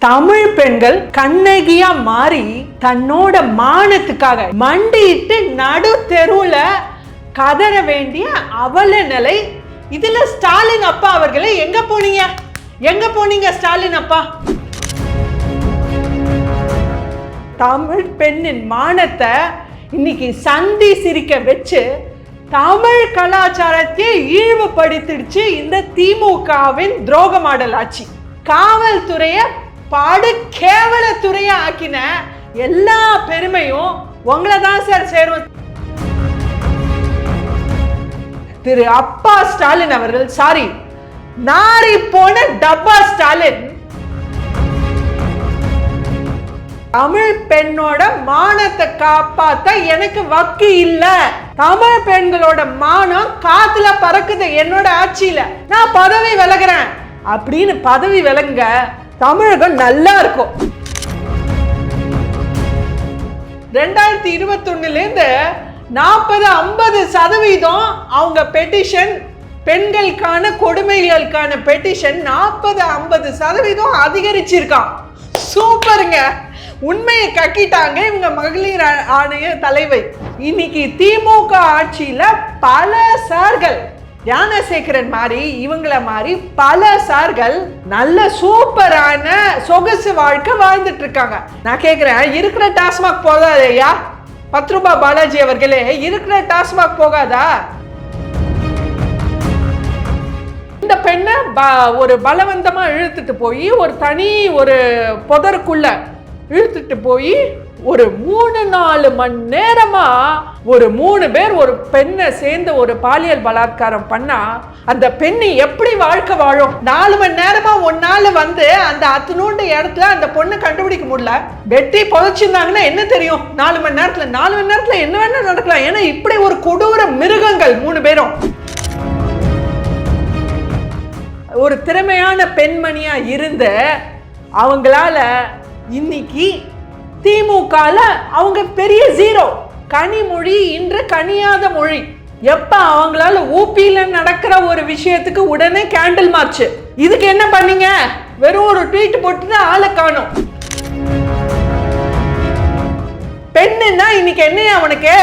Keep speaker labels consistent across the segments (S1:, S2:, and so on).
S1: தமிழ் பெண்கள் கண்ணகியா மாறி தன்னோட மானத்துக்காக மண்டியிட்டு நடு தெருவுல கதற வேண்டிய அவல நிலை. இதுல ஸ்டாலின் அப்பா அவர்களே எங்க போனீங்க? எங்க போனீங்க ஸ்டாலின் அப்பா? தமிழ் பெண்ணின் மானத்தை இன்னைக்கு சந்தி சிரிக்க வச்சு தமிழ் கலாச்சாரத்தை இழிவுபடுத்திடுச்சு இந்த திமுகவின் துரோக மாடல் ஆட்சி. காவல்துறையை படு கேவல துறையா ஆக்கின எல்லா பெருமையும் உங்களை தான் சார் சேரும். திரு அப்பா ஸ்டாலின் அவர்கள் சாரி நாரி போன டப்பா ஸ்டாலின். தமிழ் பெண்ணோட மானத்தை காப்பாத்த எனக்கு வக்கு இல்ல. தமிழ் பெண்களோட மானம் காத்துல பறக்குது என்னோட ஆட்சியில. நான் பதவி விலகுறேன். அப்படின்னு பதவி விலங்க தமிழகம் நல்லா இருக்கும். ரெண்டாயிரத்தி இருபத்தொன்னுலேருந்து நாற்பது ஐம்பது சதவீதம் அவங்க பெட்டிஷன் பெண்களுக்கான கொடுமைகளுக்கான பெட்டிஷன் நாற்பது ஐம்பது சதவீதம் அதிகரிச்சிருக்கான். சூப்பருங்க. உண்மையை கக்கிட்டாங்க இவங்க மகளிர் ஆணைய தலைவை இன்னைக்கு திமுக ஆட்சியில் பல சார்கள் ஞானசேகரன் மாதிரி இவங்கள மாதிரி பல சார்கள் நல்ல சூப்பரான சொகுசு வாழ்க்கை வாழ்ந்துட்டு இருக்காங்க. நான் கேட்குறேன் இருக்கிற டாஸ்மாக் போதாது ஐயா? பத்து ரூபாய் பாலாஜி அவர்களே இருக்கிற டாஸ்மாக் போகாதா? இந்த பெண்ணை ப- ஒரு பலவந்தமாக இழுத்துட்டு போய் ஒரு தனி ஒரு புதருக்குள்ள இழுத்துட்டு போய் ஒரு மூணு நாலு மணி நேரமா ஒரு மூணு பேர் ஒரு பெண்ணை சேர்ந்து ஒரு பாலியல் பலாத்காரம் பண்ணா அந்த பெண்ணு எப்படி வாழ்க்கை வாழும்? நாலு மணி நேரமா ஒன்னால வந்து அந்த அத்தனூண்டு இடத்துல அந்த பொண்ணை கண்டுபிடிக்க முடியல. வெட்டி புதைச்சிருந்தாங்கன்னா என்ன தெரியும்? நாலு மணி நேரத்துல நாலு மணி நேரத்துல என்ன வேணா நடக்கலாம். ஏன்னா இப்படி ஒரு கொடூர மிருகங்கள் மூணு பேரும். ஒரு திறமையான பெண்மணியா இருந்து அவங்களால இன்னைக்கு திமுகல அவங்க பெரிய ஜீரோ கனிமொழி இன்று கனியாத மொழி. எப்ப அவங்களால ஊபியில நடக்கிற ஒரு விஷயத்துக்கு உடனே கேண்டில் மார்ச் இதுக்கு என்ன பண்ணீங்க? வெறும் ஒரு ட்வீட் போட்டு ஆளை காணும். பெண்ணுன்னா இன்னைக்கு என்ன அவனுக்கு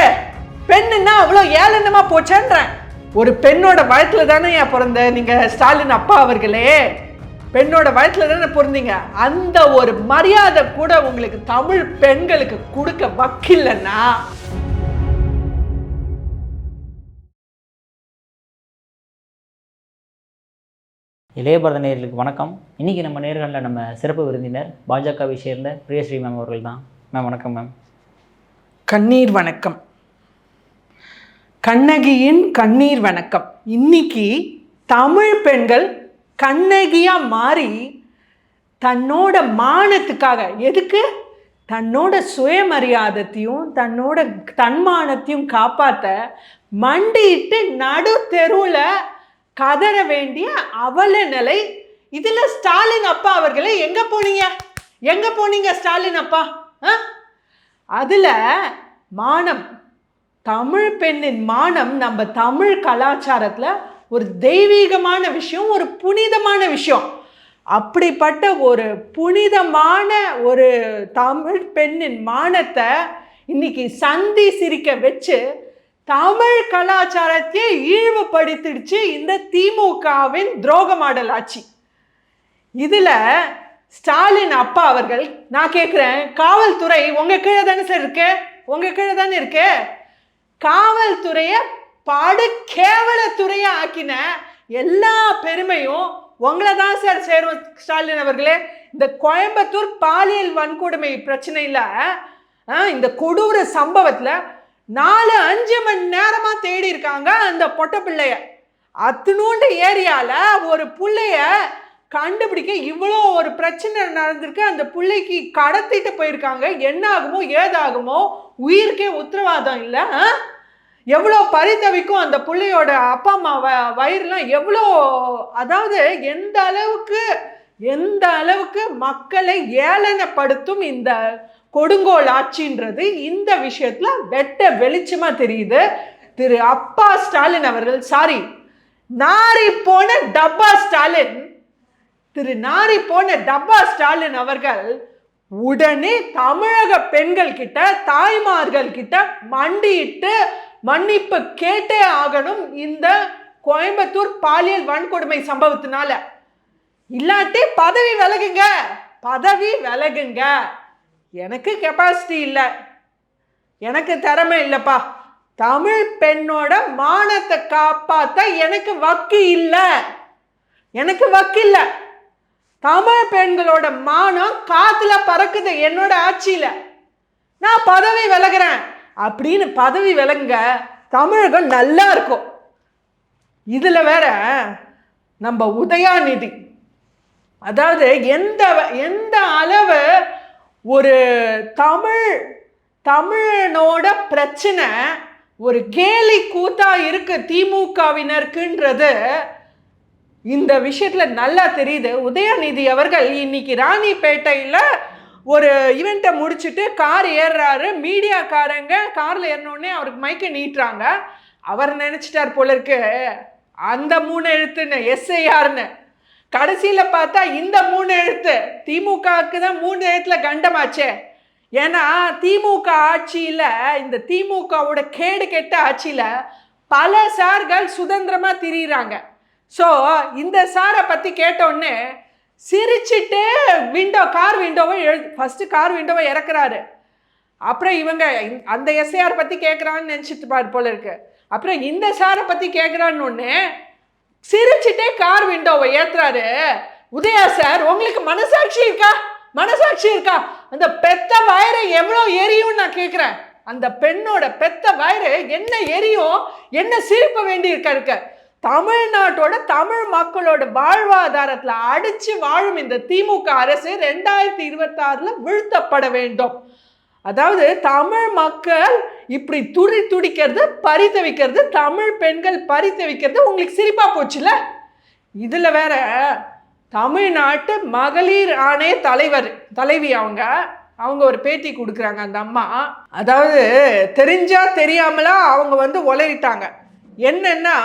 S1: பெண்ணுன்னா அவ்வளோ ஏளனமா போச்சேன்றேன். ஒரு பெண்ணோட வயத்துல தானே ஏன் பிறந்த நீங்க ஸ்டாலின் அப்பா அவர்களே? பெண்ணோட வயத்துல தானே பிறந்தீங்க? அந்த ஒரு மரியாதை கூட உங்களுக்கு தமிழ் பெண்களுக்கு கொடுக்க வக்கில்லைன்னா
S2: இளையபாரத நேயர்களுக்கு வணக்கம். இன்றைக்கி நம்ம நேர்களில் நம்ம சிறப்பு விருந்தினர் பாஜகவை சேர்ந்த பிரியஸ்ரீ மேம் அவர்கள் தான் மேம் வணக்கம் மேம்
S1: கண்ணீர் வணக்கம். கண்ணகியின் கண்ணீர் வணக்கம். இன்னைக்கு தமிழ் பெண்கள் கண்ணகியாக மாறி தன்னோட மானத்துக்காக எதுக்கு? தன்னோட சுயமரியாதத்தையும் தன்னோட தன்மானத்தையும் காப்பாற்ற மண்டியிட்டு நடு தெருவில் கதற வேண்டிய அவல நிலை. இதில் ஸ்டாலின் அப்பா அவர்களே எங்கே போனீங்க? எங்கே போனீங்க ஸ்டாலின் அப்பா? ஆ? அதில் மானம். தமிழ் பெண்ணின் மானம் நம்ம தமிழ் கலாச்சாரத்தில் ஒரு தெய்வீகமான விஷயம் ஒரு புனிதமான விஷயம். அப்படிப்பட்ட ஒரு புனிதமான ஒரு தமிழ் பெண்ணின் மானத்தை இன்னைக்கு சந்தி சிரிக்க வச்சு தமிழ் கலாச்சாரத்தையே இழிவுபடுத்திடுச்சு இந்த திமுகவின் துரோக மாடல் ஆட்சி. இதில் ஸ்டாலின் அப்பா அவர்கள் நான் கேட்குறேன் காவல்துறை உங்கள் கீழே தானே சார் இருக்கு? உங்கள் கீழே தானே இருக்கு? காவல்துறையை படு கேவல ஆக்கின எல்லா பெருமையும் உங்களை தான் சார் சேரும் ஸ்டாலின் அவர்களே. இந்த கோயம்புத்தூர் பாலியல் வன்கொடுமை பிரச்சனையில் ஆ, இந்த கொடூர சம்பவத்தில் நாலு அஞ்சு மணி நேரமாக தேடி இருக்காங்க அந்த பொட்ட பிள்ளைய. அத்துணூண்டு ஏரியாவில் ஒரு பிள்ளைய கண்டுபிடிக்க இவ்வளோ ஒரு பிரச்சனை நடந்திருக்கு. அந்த பிள்ளைக்கு கடத்திட்டு போயிருக்காங்க. என்ன ஆகுமோ ஏதாகுமோ உயிருக்கே உத்தரவாதம் இல்லை எவ்வளோ பரிதவிக்கும் அந்த பிள்ளையோட அப்பா அம்மா வ வயிறுலாம் எவ்வளோ அதாவது எந்த அளவுக்கு எந்த அளவுக்கு மக்களை ஏளனப்படுத்தும் இந்த கொடுங்கோல் ஆட்சின்றது இந்த விஷயத்தில் வெட்ட வெளிச்சமாக தெரியுது. திரு அப்பா ஸ்டாலின் அவர்கள் சாரி நாரி போன டப்பா ஸ்டாலின் திரு நாரி போன டப்பா ஸ்டாலின் அவர்கள் உடனே தமிழக பெண்கள் கிட்ட தாய்மார்கள் கிட்ட மண்டியிட்டு மன்னிப்பு கேட்டே ஆகணும் இந்த கோயம்புத்தூர் பாலியல் வன்கொடுமை சம்பவத்தினால. இல்லாட்டி பதவி விலகுங்க பதவி விலகுங்க. எனக்கு கெப்பாசிட்டி இல்லை. எனக்கு திறமை இல்லைப்பா. தமிழ் பெண்ணோட மானத்தை காப்பாத்த எனக்கு வக்கு இல்லை. எனக்கு வக்கு இல்லை. தமிழ் பெண்களோட மானம் காத்துல பறக்குது என்னோட ஆட்சியில. நான் பதவி விலகுறேன். அப்படின்னு பதவி விளங்க தமிழகம் நல்லா இருக்கும். இதில் வேற நம்ம உதயாநிதி. அதாவது எந்த எந்த அளவு ஒரு தமிழ் தமிழனோட பிரச்சனை ஒரு கேலி கூத்தா இருக்கு திமுகவினருக்குன்றது இந்த விஷயத்துல நல்லா தெரியுது. உதயநிதி அவர்கள் இன்னைக்கு ராணிப்பேட்டையில் ஒரு ஈவெண்ட்டை முடிச்சுட்டு கார் ஏறுறாரு. மீடியாக்காரங்க காரில் ஏறினோடனே அவருக்கு மைக்கை நீட்டுறாங்க. அவர் நினச்சிட்டார் போல இருக்கு. அந்த மூணு எழுத்துன்னு எஸ்ஐஆர்னு கடைசியில் பார்த்தா இந்த மூணு எழுத்து. திமுகவுக்கு தான் மூணு எழுத்துல கண்டமாச்சே. ஏன்னா திமுக ஆட்சியில் இந்த திமுகவோட கேடு கெட்ட ஆட்சியில் பல சார்கள் சுதந்திரமாக திரியிறாங்க. ஸோ இந்த சாரை பற்றி கேட்டோடனே சிரிச்சிட்டு விண்டோ கார் விண்டோவை எழு ஃபஸ்ட்டு கார் விண்டோவை இறக்குறாரு. அப்புறம் இவங்க அந்த எஸ்ஐஆர் பற்றி கேட்குறான்னு நினச்சிட்டு பாரு போல இருக்கு. அப்புறம் இந்த சாரை பற்றி கேட்குறான்னு ஒன்று சிரிச்சிட்டே கார் விண்டோவை ஏற்றுறாரு உதயா சார் உங்களுக்கு மனசாட்சி இருக்கா? மனசாட்சி இருக்கா? அந்த பெத்த வயரை எவ்வளோ எரியும்னு நான் கேட்குறேன் அந்த பெண்ணோட பெத்த வயிறு என்ன எரியும்? என்ன சிரிப்ப வேண்டி இருக்க இருக்க? தமிழ்நாட்டோட தமிழ் மக்களோட வாழ்வாதாரத்தில் அடிச்சு வாழும் இந்த திமுக அரசு ரெண்டாயிரத்தி இருபத்தாறில் வீழ்த்தப்பட வேண்டும். அதாவது தமிழ் மக்கள் இப்படி துடி துடிக்கிறது பரிதவிக்கிறது தமிழ் பெண்கள் பரிதவிக்கிறது உங்களுக்கு சிரிப்பாக போச்சுல? இதில் வேற தமிழ்நாட்டு மகளிர் ஆணைய தலைவர் தலைவி அவங்க அவங்க ஒரு பேட்டி கொடுக்குறாங்க அந்த அம்மா. அதாவது தெரிஞ்சா தெரியாமலா அவங்க வந்து உளறிட்டாங்க. என்னென்னா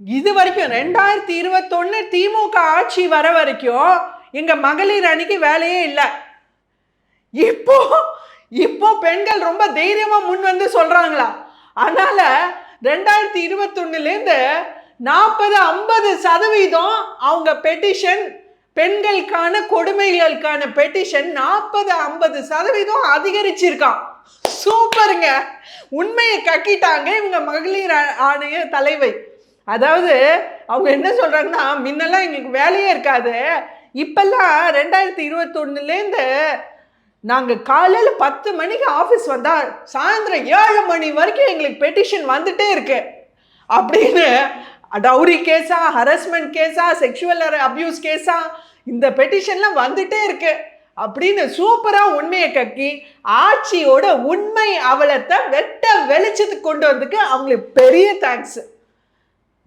S1: இது வரைக்கும் ரெண்டாயிரத்தி இருபத்தொன்னு திமுக ஆட்சி வர வரைக்கும் எங்க மகளிர் அணிக்கு வேலையே இல்லை. இப்போ இப்போ பெண்கள் ரொம்ப தைரியமா முன் வந்து சொல்றாங்களா? அதனால ரெண்டாயிரத்தி இருபத்தொன்னுலேருந்து நாற்பது ஐம்பது சதவீதம் அவங்க பெட்டிஷன் பெண்களுக்கான கொடுமைகளுக்கான பெட்டிஷன் நாற்பது ஐம்பது சதவீதம் அதிகரிச்சிருக்கான் சூப்பருங்க. உண்மையை கக்கிட்டாங்க இவங்க மகளிர் ஆணைய தலைவை அதாவது அவங்க என்ன சொல்கிறாங்கன்னா முன்னெல்லாம் எங்களுக்கு வேலையே இருக்காது. இப்பெல்லாம் ரெண்டாயிரத்தி இருபத்தொன்னுலேருந்து நாங்கள் காலையில் பத்து மணிக்கு ஆஃபீஸ் வந்தால் சாயந்தரம் ஏழு மணி வரைக்கும் எங்களுக்கு பெட்டிஷன் வந்துட்டே இருக்கு. அப்படின்னு டவுரி கேஸா ஹரஸ்மெண்ட் கேஸா செக்ஷுவல் அப்யூஸ் கேஸா இந்த பெட்டிஷன்லாம் வந்துட்டே இருக்கு. அப்படின்னு சூப்பராக உண்மையை கக்கி ஆட்சியோட உண்மை அவலத்தை வெட்ட வெளிச்சத்துக்கு கொண்டு வந்ததுக்கு அவங்களுக்கு பெரிய தேங்க்ஸ்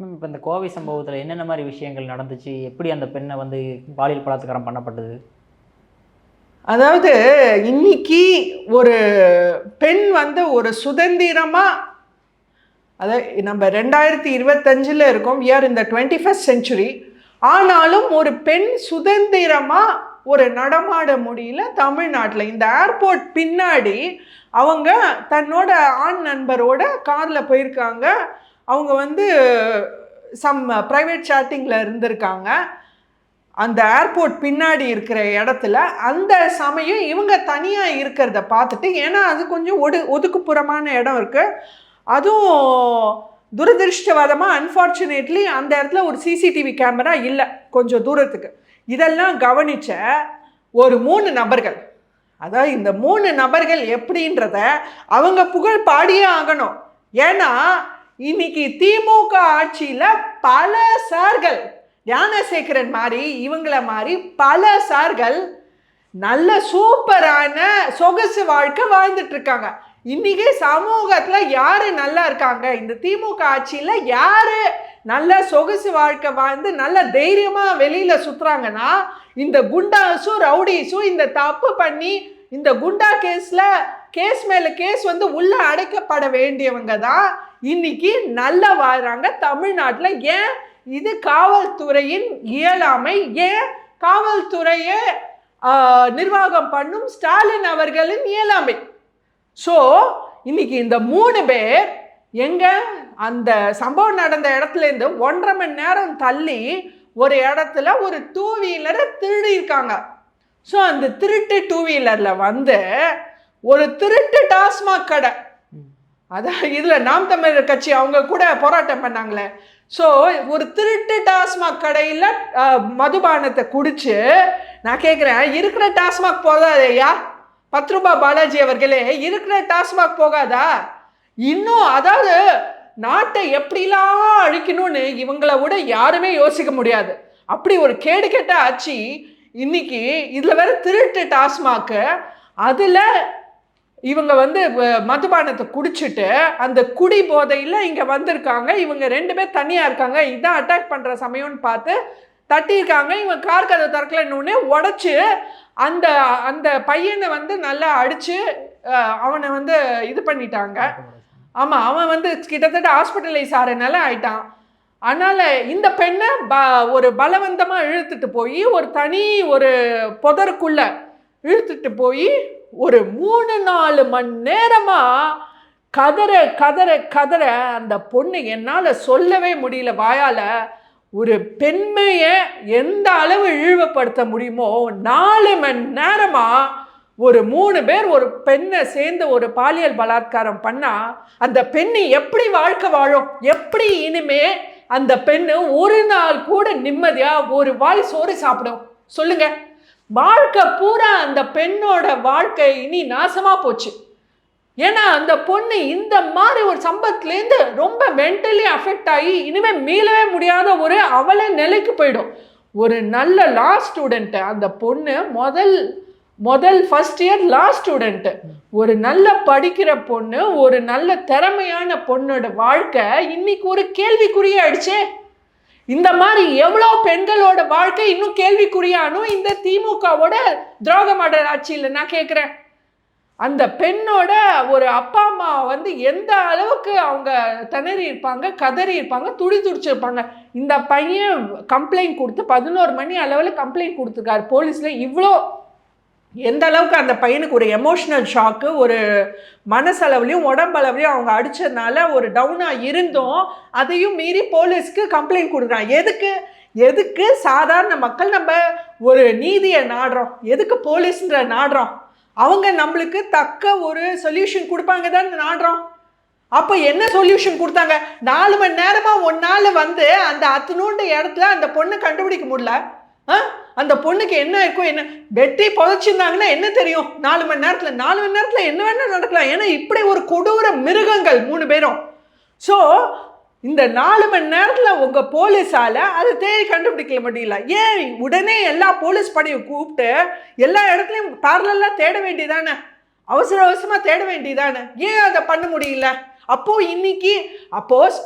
S2: மேம் இப்போ இந்த கோவை சம்பவத்தில் என்னென்ன மாதிரி விஷயங்கள் நடந்துச்சு? எப்படி அந்த பெண்ணை வந்து பாலியல் பலாத்காரம் பண்ணப்பட்டது?
S1: அதாவது இன்னைக்கு ஒரு பெண் வந்து ஒரு சுதந்திரமாக அதாவது நம்ம ரெண்டாயிரத்தி இருபத்தஞ்சில் இருக்கோம். இயர் இந்த டுவெண்ட்டி ஃபஸ்ட் செஞ்சுரி ஆனாலும் ஒரு பெண் சுதந்திரமாக ஒரு நடமாட முடியல தமிழ்நாட்டில். இந்த ஏர்போர்ட் பின்னாடி அவங்க தன்னோட ஆண் நண்பரோட காரில் போயிருக்காங்க. அவங்க வந்து சம் ப்ரைவேட் சேட்டிங்கில் இருந்திருக்காங்க. அந்த ஏர்போர்ட் பின்னாடி இருக்கிற இடத்துல அந்த சமயம் இவங்க தனியாக இருக்கிறத பார்த்துட்டு ஏன்னா அது கொஞ்சம் ஒடு ஒதுக்குப்புறமான இடம் இருக்குது அதுவும் துரதிருஷ்டவாதமாக அன்ஃபார்ச்சுனேட்லி அந்த இடத்துல ஒரு சிசிடிவி கேமரா இல்லை கொஞ்சம் தூரத்துக்கு. இதெல்லாம் கவனித்த ஒரு மூணு நபர்கள். அதாவது இந்த மூணு நபர்கள் எப்படின்றத அவங்க புகழ் பாடியே ஆகணும். ஏன்னா இன்னைக்கு திமுக ஆட்சியில் பல சார்கள் ஞானசேகரன் மாதிரி இவங்கள மாதிரி பல சார்கள் நல்ல சூப்பரான சொகுசு வாழ்க்கை வாழ்ந்துட்டு இருக்காங்க. இன்னைக்கு சமூகத்தில் யாரு நல்லா இருக்காங்க? இந்த திமுக ஆட்சியில் யாரு நல்ல சொகுசு வாழ்க்கை வாழ்ந்து நல்ல தைரியமாக வெளியில் சுற்றுறாங்கன்னா இந்த குண்டாஸும் ரவுடிஸும் இந்த தப்பு பண்ணி இந்த குண்டா கேஸில் கேஸ் மேலே கேஸ் வந்து உள்ளே அடைக்கப்பட வேண்டியவங்க தான் இன்னைக்கு நல்லா வாழ்கிறாங்க தமிழ்நாட்டில் ஏன் இது காவல்துறையின் இயலாமை? ஏன் காவல்துறையை நிர்வாகம் பண்ணும் ஸ்டாலின் அவர்களின் இயலாமை? ஸோ இன்னைக்கு இந்த மூணு பேர் எங்க? அந்த சம்பவம் நடந்த இடத்துல இருந்து ஒன்றரை மணி நேரம் தள்ளி ஒரு இடத்துல ஒரு டூ வீலரை திருடியிருக்காங்க. ஸோ அந்த திருட்டு டூ வீலரில் வந்து ஒரு திருட்டு டாஸ்மாக் கடை அதான் இதில் நாம் தமிழர் கட்சி அவங்க கூட போராட்டம் பண்ணாங்களே. ஸோ ஒரு திருட்டு டாஸ்மாக் கடையில் மதுபானத்தை குடிச்சு நான் கேட்குறேன் இருக்கிற டாஸ்மாக் போதாதையா பத்து ரூபாய் பாலாஜி அவர்களே இருக்கிற டாஸ்மாக் போகாதா? இன்னும் அதாவது நாட்டை எப்படிலாம் அழிக்கணும்னு இவங்கள விட யாருமே யோசிக்க முடியாது. அப்படி ஒரு கேடு கெட்ட ஆட்சி இன்னைக்கு இதில் வேற திருட்டு டாஸ்மாக்கு அதில் இவங்க வந்து வ- மதுபானத்தை குடிச்சிட்டு அந்த குடி போதையில் இங்கே வந்திருக்காங்க. இவங்க ரெண்டு பேர் தனியாக இருக்காங்க. இதான் அட்டாக் பண்ணுற சமயம்னு பார்த்து தட்டியிருக்காங்க. இவன் கார் கதை திறக்கலன்னு உடச்சி அந்த அந்த பையனை வந்து நல்லா அடித்து அவனை வந்து இது பண்ணிட்டாங்க. ஆமாம் அவன் வந்து கிட்டத்தட்ட ஹாஸ்பிட்டலைஸ் ஆகிறனால ஆயிட்டான். அதனால் இந்த பெண்ணை ப ஒரு பலவந்தமாக இழுத்துட்டு போய் ஒரு தனி ஒரு புதருக்குள்ளே இழுத்துட்டு போய் ஒரு மூணு நாலு மணி நேரமாக கதற கதற கதற அந்த பொண்ணு என்னால் சொல்லவே முடியல வாயால். ஒரு பெண்மையை எந்த அளவு இழிவுபடுத்த முடியுமோ நாலு மணி நேரமாக ஒரு மூணு பேர் ஒரு பெண்ணை சேர்ந்து ஒரு பாலியல் பலாத்காரம் பண்ணால் அந்த பெண்ணு எப்படி வாழ்க்கை வாழும்? எப்படி இனிமே அந்த பெண்ணு ஒரு நாள் கூட நிம்மதியாக ஒரு வாய் சோறு சாப்பிடும்? சொல்லுங்கள் வாழ்க்கை பூரா அந்த பெண்ணோட வாழ்க்கை இனி நாசமாக போச்சு. ஏன்னா அந்த பொண்ணு இந்த மாதிரி ஒரு சம்பத்துலேருந்து ரொம்ப மென்டலி அஃபெக்ட் ஆகி இனிமேல் மீளவே முடியாத ஒரு அவல நிலைக்கு போயிடும். ஒரு நல்ல லா ஸ்டூடெண்ட்டு அந்த பொண்ணு முதல் முதல் ஃபஸ்ட் இயர் லா ஸ்டூடெண்ட்டு ஒரு நல்ல படிக்கிற பொண்ணு ஒரு நல்ல திறமையான பொண்ணோட வாழ்க்கை இன்னைக்கு ஒரு கேள்விக்குறியாயிடுச்சே இந்த மாதிரி எவ்வளோ பெண்களோட வாழ்க்கை இன்னும் கேள்விக்குறியானும் இந்த திமுகவோட துரோகமாடர் ஆட்சியில் நான் கேட்குறேன் அந்த பெண்ணோட ஒரு அப்பா அம்மா வந்து எந்த அளவுக்கு அவங்க திணறி இருப்பாங்க கதறி இருப்பாங்க துடி துடிச்சிருப்பாங்க. இந்த பையன் கம்ப்ளைண்ட் கொடுத்து பதினோரு மணி அளவில் கம்ப்ளைண்ட் கொடுத்துருக்காரு. போலீஸில் இவ்வளோ எந்த அளவுக்கு அந்த பையனுக்கு ஒரு எமோஷ்னல் ஷாக்கு ஒரு மனசளவுலையும் உடம்பளவுலையும் அவங்க அடித்ததுனால ஒரு டவுனாக இருந்தும். அதையும் மீறி போலீஸ்க்கு கம்ப்ளைண்ட் கொடுக்குறான் எதுக்கு? எதுக்கு சாதாரண மக்கள் நம்ம ஒரு நீதியை நாடுறோம்? எதுக்கு போலீஸ்ன்ற நாடுறோம்? அவங்க நம்மளுக்கு தக்க ஒரு சொல்யூஷன் கொடுப்பாங்க தான் நாடுறோம். அப்போ என்ன சொல்யூஷன் கொடுத்தாங்க? நாலு மணி நேரமாக ஒன்றால் வந்து அந்த அத்தனூண்டு இடத்துல அந்த பொண்ணை கண்டுபிடிக்க முடியல. ஆ? அந்த பொண்ணுக்கு என்ன இருக்கும் என்ன வெட்டி புதைச்சிருந்தாங்கன்னா என்ன தெரியும்? நாலு மணி நேரத்தில் நாலு மணி நேரத்தில் என்ன வேணால் நடக்கலாம். ஏன்னா இப்படி ஒரு கொடூர மிருகங்கள் மூணு பேரும். ஸோ இந்த நாலு மணி நேரத்தில் உங்கள் போலீஸால் அதை தேடி கண்டுபிடிக்க முடியல ஏன் உடனே எல்லா போலீஸ் படையும் கூப்பிட்டு எல்லா இடத்துலையும் பேரலாக தேட வேண்டியதானே? அவசர அவசரமாக தேட வேண்டியதானே? ஏன் அதை பண்ண முடியல? அப்போது இன்னைக்கு அப்போது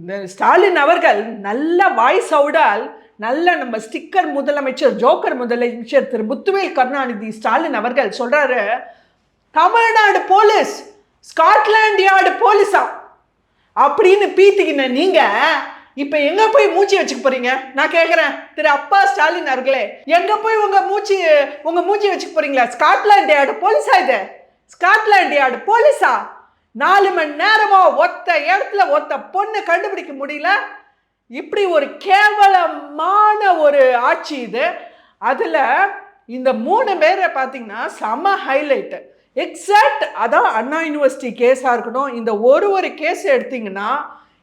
S1: இந்த ஸ்டாலின் அவர்கள் நல்ல வாய்ஸ் அவுடால் நல்ல நம்ம ஸ்டிக்கர் முதலமைச்சர் ஜோக்கர் முதலமைச்சர் திரு முத்துவேல் கருணாநிதி ஸ்டாலின் அவர்கள் சொல்றாரு தமிழ்நாடு போலீஸ் ஸ்காட்லாண்ட் யார்டு போலீஸா? அப்படின்னு பீத்திக்கின நீங்க இப்ப எங்க போய் மூச்சு வச்சுக்க போறீங்க? நான் கேக்குறேன் திரு அப்பா ஸ்டாலின் அவர்களே எங்க போய் உங்க மூச்சு உங்க மூச்சு வச்சுக்க போறீங்களா? ஸ்காட்லாண்ட் யார்டு போலீஸா இது? ஸ்காட்லாண்ட் யார்டு போலீஸா? நாலு மணி நேரமா ஒத்த இடத்துல ஒத்த பொண்ணு கண்டுபிடிக்க முடியல இப்படி ஒரு கேவலமான ஒரு ஆட்சி இது. அதில் இந்த மூணு பேரை பார்த்தீங்கன்னா செம ஹைலைட்டு எக்ஸாக்ட் அதான் அண்ணா யூனிவர்சிட்டி கேஸாக இருக்கட்டும் இந்த ஒரு ஒரு கேஸ் எடுத்திங்கன்னா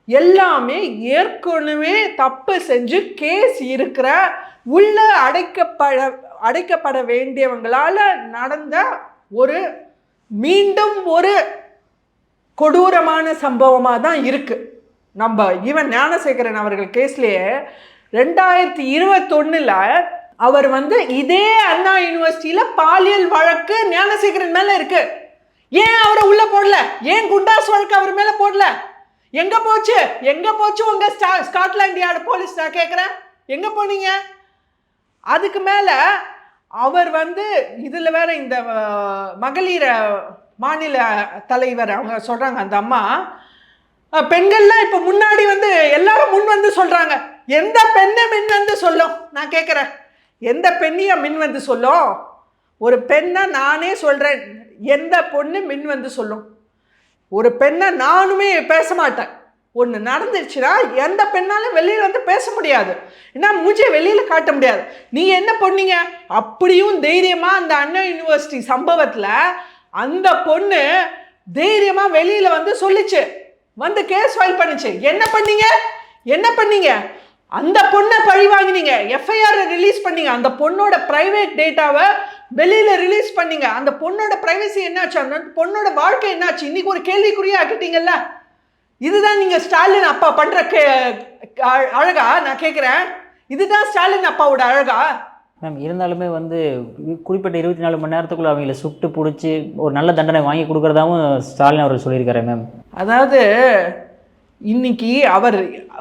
S1: எல்லாமே ஏற்கனவே தப்பு செஞ்சு கேஸ் இருக்கிற உள்ள அடைக்கப்பட அடைக்கப்பட வேண்டியவங்களால் நடந்த ஒரு மீண்டும் ஒரு கொடூரமான சம்பவமாக தான் இருக்குது நம்ம ஈவன் ஞானசேகரன் அவர்கள் கேஸ்லேயே ரெண்டாயிரத்தி இருபத்தொன்னில் அவர் வந்து இதே அண்ணா யூனிவர்சிட்டியில் பாலியல் வழக்கு ஞானசேகரன் மேலே இருக்கு. ஏன் அவரை உள்ள போடல? ஏன் குண்டாஸ் வழக்கு அவர் மேலே போடல? எங்க போச்சு? எங்க போச்சு உங்க ஸ்டா ஸ்காட்லாண்ட் யார்டு போலீஸ் நான் கேட்குறேன் எங்க போனீங்க? அதுக்கு மேலே அவர் வந்து இதில் வேற இந்த மகளிர மாநில தலைவர் அவங்க சொல்கிறாங்க அந்த அம்மா பெண்கள்லாம் இப்போ முன்னாடி வந்து எல்லாரும் முன் வந்து சொல்கிறாங்க எந்த பெண்ணை மின் வந்து சொல்லும்? நான் கேட்குறேன் எந்த பெண்ணையா மின் வந்து சொல்லும்? ஒரு பெண்ணை நானே சொல்கிறேன் எந்த பொண்ணு மின் வந்து சொல்லும்? ஒரு பெண்ணை நானுமே பேச மாட்டேன். ஒன்று நடந்துருச்சுன்னா எந்த பெண்ணாலும் வெளியில் வந்து பேச முடியாது. ஏன்னா மூஞ்சியை வெளியில் காட்ட முடியாது. நீங்கள் என்ன பொண்ணீங்க? அப்படியும் தைரியமாக அந்த அண்ணா யூனிவர்சிட்டி சம்பவத்தில் அந்த பொண்ணு தைரியமாக வெளியில் வந்து சொல்லிச்சு. வந்து கேஸ் ஃபைல் பண்ணுச்சு. என்ன பண்ணீங்க? என்ன பண்ணீங்க? அந்த பொண்ணை பழி வாங்கினீங்க. எஃப்ஐஆர் ரிலீஸ் பண்ணீங்க. அந்த பொண்ணோட பிரைவேட் டேட்டாவை வெளியில் ரிலீஸ் பண்ணீங்க. அந்த பொண்ணோட ப்ரைவசி என்னாச்சு? அந்த பொண்ணோட வாழ்க்கை என்னாச்சு? இன்னைக்கு ஒரு கேள்விக்குறியா ஆக்கிட்டீங்கல்ல? இதுதான் நீங்கள் ஸ்டாலின் அப்பா பண்ணுற கே அழகா நான் கேட்குறேன் இதுதான் ஸ்டாலின் அப்பாவோட அழகா?
S2: மேம் இருந்தாலுமே வந்து குறிப்பிட்ட இருபத்தி நாலு மணி நேரத்துக்குள்ள அவங்கள சுட்டு பிடிச்சி ஒரு நல்ல தண்டனை வாங்கி கொடுக்குறதாவும் ஸ்டாலின் அவர்கள் சொல்லியிருக்காரு மேம்.
S1: அதாவது இன்னைக்கு அவர்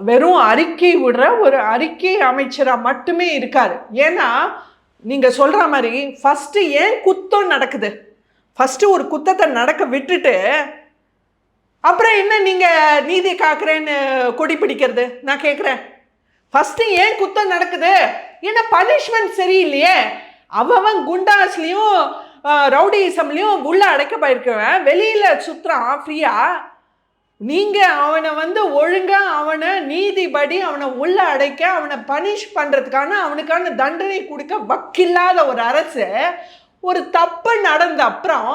S1: வெறும் அறிக்கை விடுற ஒரு அறிக்கை அமைச்சராக மட்டுமே இருக்கார். ஏன்னா நீங்கள் சொல்கிற மாதிரி ஃபஸ்ட்டு ஏன் குத்தம் நடக்குது? ஃபஸ்ட்டு ஒரு குத்தத்தை நடக்க விட்டுட்டு அப்புறம் என்ன நீங்கள் நீதி காக்குறேன்னு கொடி பிடிக்கிறது? நான் கேட்குறேன் ஃபஸ்ட்டு ஏன் குத்தம் நடக்குது? ஏன்னா பனிஷ்மெண்ட் சரியில்லையே. அவன் குண்டாஸ்லேயும் ரவுடிசம்லேயும் உள்ள அடைக்கப்பட்டிருக்கவன் வெளியில் சுற்றுறான் ஃப்ரீயாக நீங்கள் அவனை வந்து ஒழுங்காக அவனை நீதிபடி அவனை உள்ள அடைக்க அவனை பனிஷ் பண்ணுறதுக்கான அவனுக்கான தண்டனை கொடுக்க வக்கில்லாத ஒரு அரசு ஒரு தப்பு நடந்த அப்புறம்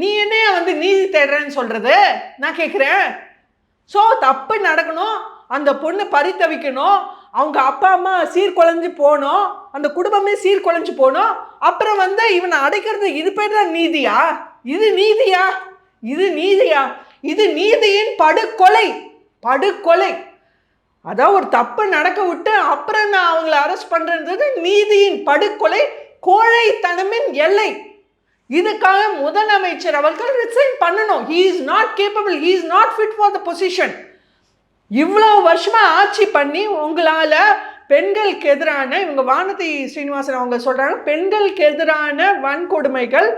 S1: நீ என்ன வந்து நீதி தேடுறேன்னு சொல்கிறது நான் கேட்குறேன் ஸோ தப்பு நடக்கணும். அந்த பொண்ணு பரித்தவிக்கணும். அவங்க அப்பா அம்மா சீர்குலைஞ்சு போனோம். அந்த குடும்பமே சீர்குலைஞ்சு போகணும் அப்புறம் வந்து இவனை அடைக்கிறது இது பேர் தான் நீதியா? இது நீதியா? இது நீதியா? இது நீதியின் படுகொலை. படுகொலை. அதான் ஒரு தப்பு நடக்க விட்டு அப்புறம் நான் அவங்கள அரெஸ்ட் பண்ணுறது நீதியின் படுகொலை கோழைத்தனமின் எல்லை. இதுக்காக முதலமைச்சர் அவர்கள் ரிசைன் பண்ணணும். He is not capable he is not fit for the position இவ்வளோ வருஷமாக ஆட்சி பண்ணி உங்களால் பெண்களுக்கு எதிரான இவங்க வானதி ஸ்ரீனிவாசன் அவங்க சொல்கிறாங்க பெண்களுக்கு எதிரான வன்கொடுமைகள்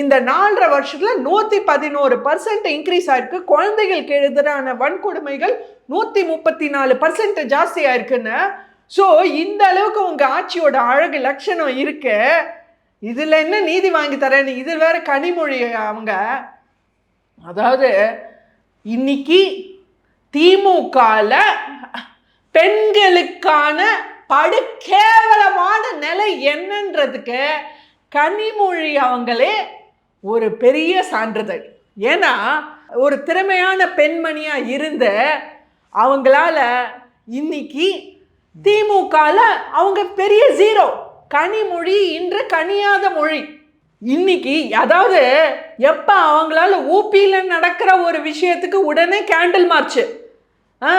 S1: இந்த நாலரை வருஷத்தில் நூற்றி பதினோரு பர்சன்ட் இன்க்ரீஸ் ஆயிருக்கு. குழந்தைகளுக்கு எதிரான வன்கொடுமைகள் நூற்றி முப்பத்தி நாலு பர்சன்ட் ஜாஸ்தி ஆயிருக்குன்னு. ஸோ இந்த அளவுக்கு உங்கள் ஆட்சியோட அழகு லட்சணம் இருக்கு. இதில் என்ன நீதி வாங்கி தரேன்னு இது வேற கனிமொழி அவங்க. அதாவது இன்னைக்கு திமுகவில் பெண்களுக்கான படுகேவலமான நிலை என்னன்றதுக்கு கனிமொழி அவங்களே ஒரு பெரிய சான்றிதழ். ஏன்னா ஒரு திறமையான பெண்மணியாக இருந்த அவங்களால இன்னைக்கு திமுகவில் அவங்க பெரிய ஜீரோ கனிமொழி இன்று கனியாத மொழி. இன்னைக்கு அதாவது எப்போ அவங்களால ஊப்பியில் நடக்கிற ஒரு விஷயத்துக்கு உடனே கேண்டில் மார்ச் ஆ?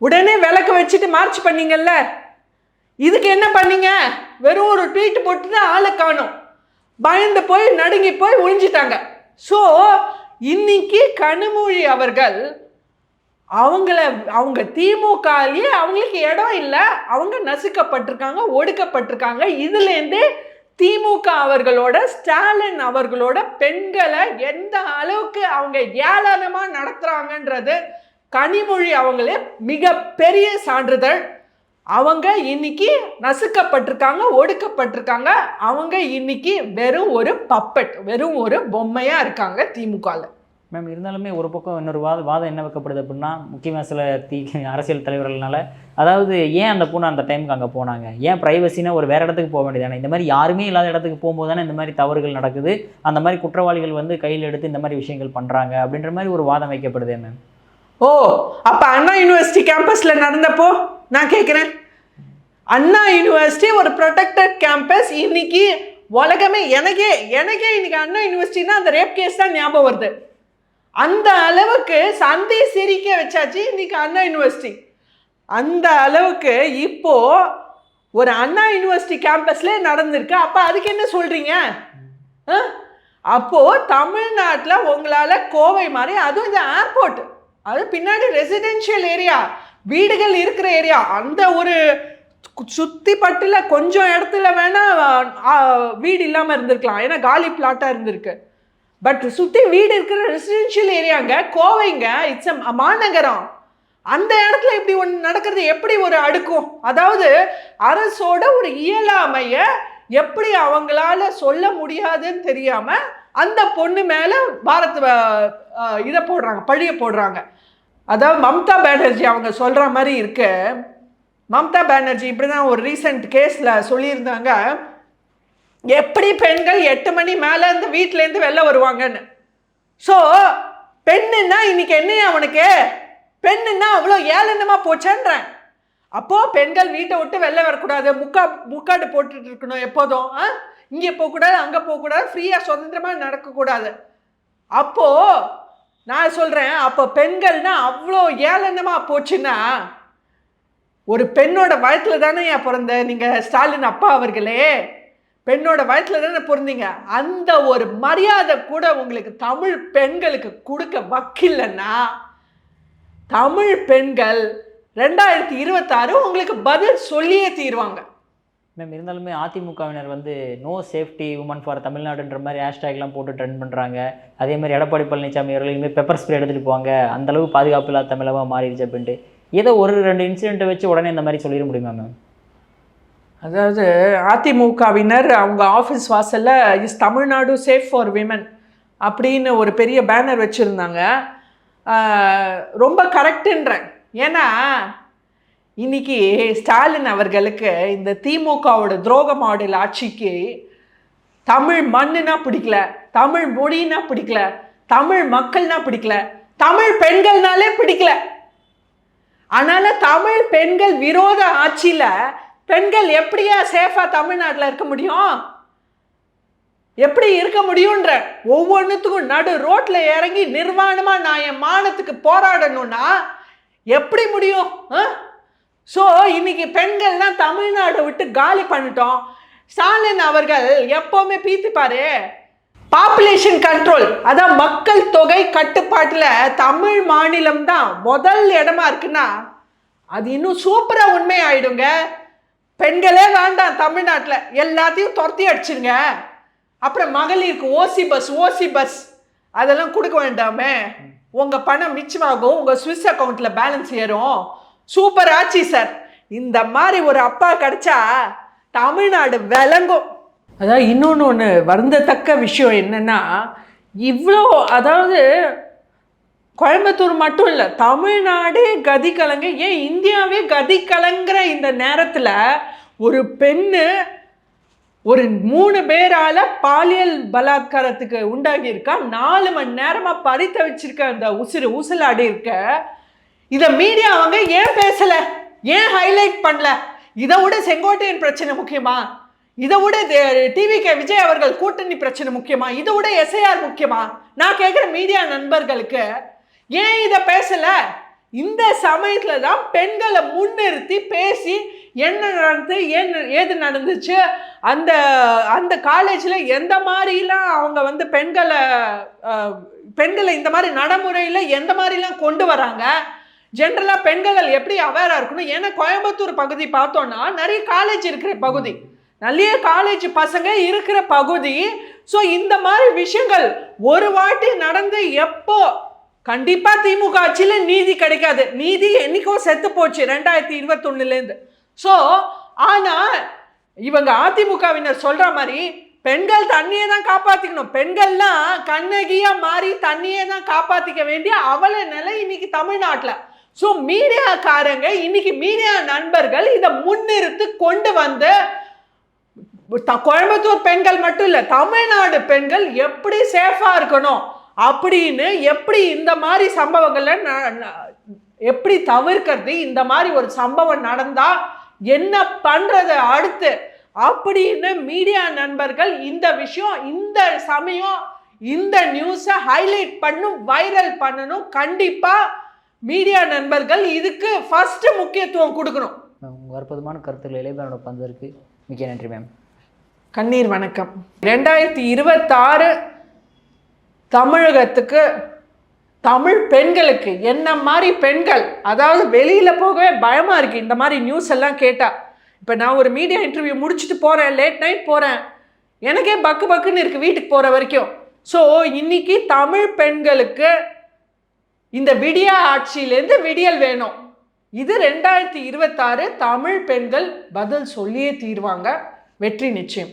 S1: உடனே விளக்கு வச்சுட்டு மார்ச் பண்ணீங்கல்ல? இதுக்கு என்ன பண்ணீங்க? வெறும் ஒரு ட்வீட் போட்டுட்டு ஆளை காணும். பயந்து போய் நடுங்கி போய் ஒழிஞ்சிட்டாங்க ஸோ இன்னைக்கு கனிமொழி அவர்கள் அவங்கள அவங்க திமுகலேயே அவங்களுக்கு இடம் இல்லை. அவங்க நசுக்கப்பட்டிருக்காங்க ஒடுக்கப்பட்டிருக்காங்க. இதுலேருந்தே திமுக அவர்களோட ஸ்டாலின் அவர்களோட பெண்களை எந்த அளவுக்கு அவங்க ஏளனமாக நடத்துகிறாங்கன்றது கனிமொழி அவங்களே மிகப்பெரிய சான்றிதழ். அவங்க இன்னைக்கு நசுக்கப்பட்டிருக்காங்க ஒடுக்கப்பட்டிருக்காங்க. அவங்க இன்னைக்கு வெறும் ஒரு பப்பட் வெறும் ஒரு பொம்மையாக இருக்காங்க திமுகவில்
S2: மேம் இருந்தாலுமே ஒரு பக்கம் இன்னொரு வாத வாதம் என்ன வைக்கப்படுது அப்படின்னா முக்கியமாக சில தீ அரசியல் தலைவர்கள்னால அதாவது ஏன் அந்த பூனை அந்த டைமுக்கு அங்கே போனாங்க? ஏன் ப்ரைவசினா ஒரு வேறு இடத்துக்கு போக வேண்டியதானே? இந்த மாதிரி யாருமே இல்லாத இடத்துக்கு போகும்போது தானே இந்த மாதிரி தவறுகள் நடக்குது. அந்த மாதிரி குற்றவாளிகள் வந்து கையில் எடுத்து இந்த மாதிரி விஷயங்கள் பண்ணுறாங்க அப்படின்ற மாதிரி ஒரு வாதம் வைக்கப்படுதே மேம்
S1: ஓ அப்போ அண்ணா யூனிவர்சிட்டி கேம்பஸில் நடந்தப்போ நான் கேட்குறேன் அண்ணா யூனிவர்சிட்டி ஒரு ப்ரொடெக்டட் கேம்பஸ் இன்னைக்கு உலகமே எனக்கே எனக்கே இன்னைக்கு அண்ணா யூனிவர்சிட்டினா அந்த ரேப் கேஸ் தான் ஞாபகம் வருது. அந்த அளவுக்கு சந்தை சிரிக்க வச்சாச்சு இன்னைக்கு அண்ணா யூனிவர்சிட்டி அந்த அளவுக்கு இப்போ ஒரு அண்ணா யூனிவர்சிட்டி கேம்பஸ்ல நடந்திருக்கு. அப்ப அதுக்கு என்ன சொல்றீங்க? ஆ? அப்போ தமிழ்நாட்டில் உங்களால கோவை மாதிரி அதுவும் இந்த ஏர்போர்ட் அது பின்னாடி ரெசிடென்ஷியல் ஏரியா வீடுகள் இருக்கிற ஏரியா அந்த ஒரு சுத்தி பட்டுல கொஞ்சம் இடத்துல வேணா வீடு இல்லாம இருந்திருக்கலாம். ஏன்னா காலி பிளாட்டா இருந்திருக்கு. பட் சுற்றி வீடு இருக்கிற ரெசிடென்ஷியல் ஏரியாங்க கோவைங்க இட்ஸ் மாநகரம். அந்த இடத்துல இப்படி ஒன்று நடக்கிறது எப்படி ஒரு அடுக்கும்? அதாவது அரசோட ஒரு இயலாமைய எப்படி அவங்களால சொல்ல முடியாதுன்னு தெரியாம அந்த பொண்ணு மேல பாரத் இதை போடுறாங்க பழிய போடுறாங்க. அதாவது மம்தா பானர்ஜி அவங்க சொல்ற மாதிரி இருக்கு. மம்தா பானர்ஜி இப்படிதான் ஒரு ரீசெண்ட் கேஸ்ல சொல்லியிருந்தாங்க. எப்படி பெண்கள் எட்டு மணி மேலே இந்த வீட்டிலேருந்து வெளில வருவாங்கன்னு? ஸோ பெண்ணுன்னா இன்னைக்கு என்ன அவனுக்கு பெண்ணுன்னா அவ்வளோ ஏளனமாக போச்சேன்றேன். அப்போது பெண்கள் வீட்டை விட்டு வெளில வரக்கூடாது. முக்கா முக்காடு போட்டுட்டு இருக்கணும் எப்போதும். ஆ? இங்கே போகக்கூடாது அங்கே போகக்கூடாது ஃப்ரீயாக சுதந்திரமாக நடக்கக்கூடாது. அப்போது நான் சொல்கிறேன் அப்போ பெண்கள்னா அவ்வளோ ஏளனமாக போச்சுன்னா ஒரு பெண்ணோட வயத்தில் தானே ஏன் பிறந்த? நீங்கள் ஸ்டாலின் அப்பா அவர்களே. பெண்ணோட வயசில் தானே பிறந்தீங்க? அந்த ஒரு மரியாதை கூட உங்களுக்கு தமிழ் பெண்களுக்கு கொடுக்க வக்கில்லைன்னா தமிழ் பெண்கள் ரெண்டாயிரத்தி இருபத்தாறு உங்களுக்கு பதில் சொல்லியே தீருவாங்க.
S2: மேம் இருந்தாலுமே அதிமுகவினர் வந்து நோ சேஃப்டி உமன் ஃபார் தமிழ்நாடுன்ற மாதிரி ஹேஷ்டேக்லாம் போட்டு ட்ரெண்ட் பண்ணுறாங்க அதே மாதிரி எடப்பாடி பழனிசாமி அவர்கள் இனிமேல் பெப்பர் ஸ்ப்ரே எடுத்துகிட்டு போவாங்க. அந்தளவு பாதுகாப்பு இல்லாத தமிழகமாக மாறிடுச்சு அப்படின்ட்டு. ஏதோ ஒரு ரெண்டு இன்சிடென்ட்டை வச்சு உடனே இந்த மாதிரி சொல்லிட முடியுமா மேம்
S1: அதாவது அதிமுகவினர் அவங்க ஆஃபீஸ் வாசலில் is Tamil Nadu safe for women அப்படின்னு ஒரு பெரிய பேனர் வச்சுருந்தாங்க. ரொம்ப கரெக்டுன்றேன் ஏன்னா இன்னைக்கு ஸ்டாலின் அவர்களுக்கு இந்த திமுகவோட துரோக மாடல் ஆட்சிக்கு தமிழ் மண்ணுனா பிடிக்கல தமிழ் மொழினா பிடிக்கல தமிழ் மக்கள்னா பிடிக்கல தமிழ் பெண்கள்னாலே பிடிக்கல. அதனால தமிழ் பெண்கள் விரோத ஆட்சியில் பெண்கள் எப்படியா சேஃபாக தமிழ்நாட்டில் இருக்க முடியும்? எப்படி இருக்க முடியுன்ற ஒவ்வொன்றுத்துக்கும் நடு ரோட்டில் இறங்கி நிர்வாணமாக நான் என் மானத்துக்கு போராடணும்னா எப்படி முடியும்? ஸோ இன்னைக்கு பெண்கள்லாம் தமிழ்நாடை விட்டு காலி பண்ணிட்டோம். ஸ்டாலின் அவர்கள் எப்போவுமே பீத்திப்பாரு பாப்புலேஷன் கண்ட்ரோல் அதான் மக்கள் தொகை கட்டுப்பாட்டில் தமிழ் மாநிலம் தான் முதல் இடமா இருக்குன்னா அது இன்னும் சூப்பராக உண்மை ஆயிடுங்க பெண்களே வேண்டாம் தமிழ்நாட்டில். எல்லாத்தையும் துரத்தி அடிச்சிருங்க. அப்புறம் மகளிருக்கு ஓசி பஸ் ஓசி பஸ் அதெல்லாம் கொடுக்க வேண்டாமே. உங்கள் பணம் மிச்சமாகும். உங்கள் ஸ்விஸ் அக்கௌண்ட்டில் பேலன்ஸ் ஏறும். சூப்பர் ஆச்சு சார் இந்த மாதிரி ஒரு அப்பா கிடச்சா தமிழ்நாடு விளங்கும். அதாவது இன்னொன்று ஒன்று வருந்தத்தக்க விஷயம் என்னென்னா இவ்வளோ அதாவது கோயம்புத்தூர் மட்டும் இல்லை தமிழ்நாடே கதி கலங்க ஏன் இந்தியாவே கதி கலங்குற இந்த நேரத்தில் ஒரு பெண்ணு ஒரு மூணு பேரால பாலியல் பலாத்காரத்துக்கு உண்டாகியிருக்கா நாலு மணி நேரமா பறித்த வச்சிருக்க அந்த உசுறு ஊசலாடி இருக்க இதை மீடியா அவங்க ஏன் பேசல ஏன் ஹைலைட் பண்ணல? இதை விட செங்கோட்டையின் பிரச்சனை முக்கியமா? இதை விட டிவி கே விஜய் அவர்கள் கூட்டணி பிரச்சனை முக்கியமா? இதை விட எஸ்ஐஆர் முக்கியமா? நான் கேட்குற மீடியா நண்பர்களுக்கு ஏன் இதை பேசலை? இந்த சமயத்தில் தான் பெண்களை முன்னிறுத்தி பேசி என்ன நடந்து என்ன ஏது நடந்துச்சு? அந்த அந்த காலேஜில் எந்த மாதிரிலாம் அவங்க வந்து பெண்களை பெண்களை இந்த மாதிரி நடைமுறையில் எந்த மாதிரிலாம் கொண்டு வராங்க? ஜென்ரலாக பெண்கள் எப்படி அவேராக இருக்கணும்? ஏன்னா கோயம்புத்தூர் பகுதி பார்த்தோன்னா நிறைய காலேஜ் இருக்கிற பகுதி. நிறைய காலேஜ் பசங்க இருக்கிற பகுதி. ஸோ இந்த மாதிரி விஷயங்கள் ஒரு வாட்டி நடந்து எப்போ கண்டிப்பா திமுக ஆட்சியில நீதி கிடைக்காது. நீதி என்னைக்கோ செத்து போச்சு ரெண்டாயிரத்தி இருபத்தொன்னுலேருந்து ஸோ ஆனால் இவங்க அதிமுகவினர் சொல்ற மாதிரி பெண்கள் தண்ணியை தான் காப்பாற்றிக்கணும் பெண்கள்லாம் கண்ணகியாக மாறி தண்ணியை தான் காப்பாற்றிக்க வேண்டிய அவல நிலை இன்னைக்கு தமிழ்நாட்டில். ஸோ மீடியாக்காரங்க இன்னைக்கு மீடியா நண்பர்கள் இதை முன்னிறுத்து கொண்டு வந்து த- கோயம்புத்தூர் பெண்கள் மட்டும் இல்லை தமிழ்நாடு பெண்கள் எப்படி சேஃபாக இருக்கணும்? அப்படின்னு எப்படி இந்த மாதிரி சம்பவங்களை ந- ந- எப்படி தவிர்க்கிறது? இந்த மாதிரி ஒரு சம்பவம் நடந்தா என்ன பண்றது அடுத்து? அப்படின்னு மீடியா நண்பர்கள் இந்த விஷயம் இந்த சமயம் இந்த நியூஸை ஹைலைட் பண்ணும் வைரல் பண்ணணும். கண்டிப்பா மீடியா நண்பர்கள் இதுக்கு ஃபர்ஸ்ட் முக்கியத்துவம் கொடுக்கணும்.
S2: உங்கள் அற்புதமான கருத்துக்கள் இளையபேரோட பந்தருக்கு மிக்க நன்றி மேம்.
S1: கண்ணீர் வணக்கம். ரெண்டாயிரத்தி இருபத்தாறு தமிழகத்துக்கு தமிழ் பெண்களுக்கு என்ன மாதிரி பெண்கள் அதாவது வெளியில் போகவே பயமாக இருக்குது இந்த மாதிரி நியூஸ் எல்லாம் கேட்டால் இப்போ நான் ஒரு மீடியா இன்டர்வியூ முடிச்சுட்டு போகிறேன் லேட் நைட் போகிறேன் எனக்கே பக்கு பக்குன்னு இருக்குது வீட்டுக்கு போகிற வரைக்கும். ஸோ இன்னைக்கு தமிழ் பெண்களுக்கு இந்த விடியா ஆட்சியிலேருந்து விடியல் வேணும். இது ரெண்டாயிரத்தி இருபத்தாறு தமிழ் பெண்கள் பதில் சொல்லியே தீர்வாங்க. வெற்றி நிச்சயம்.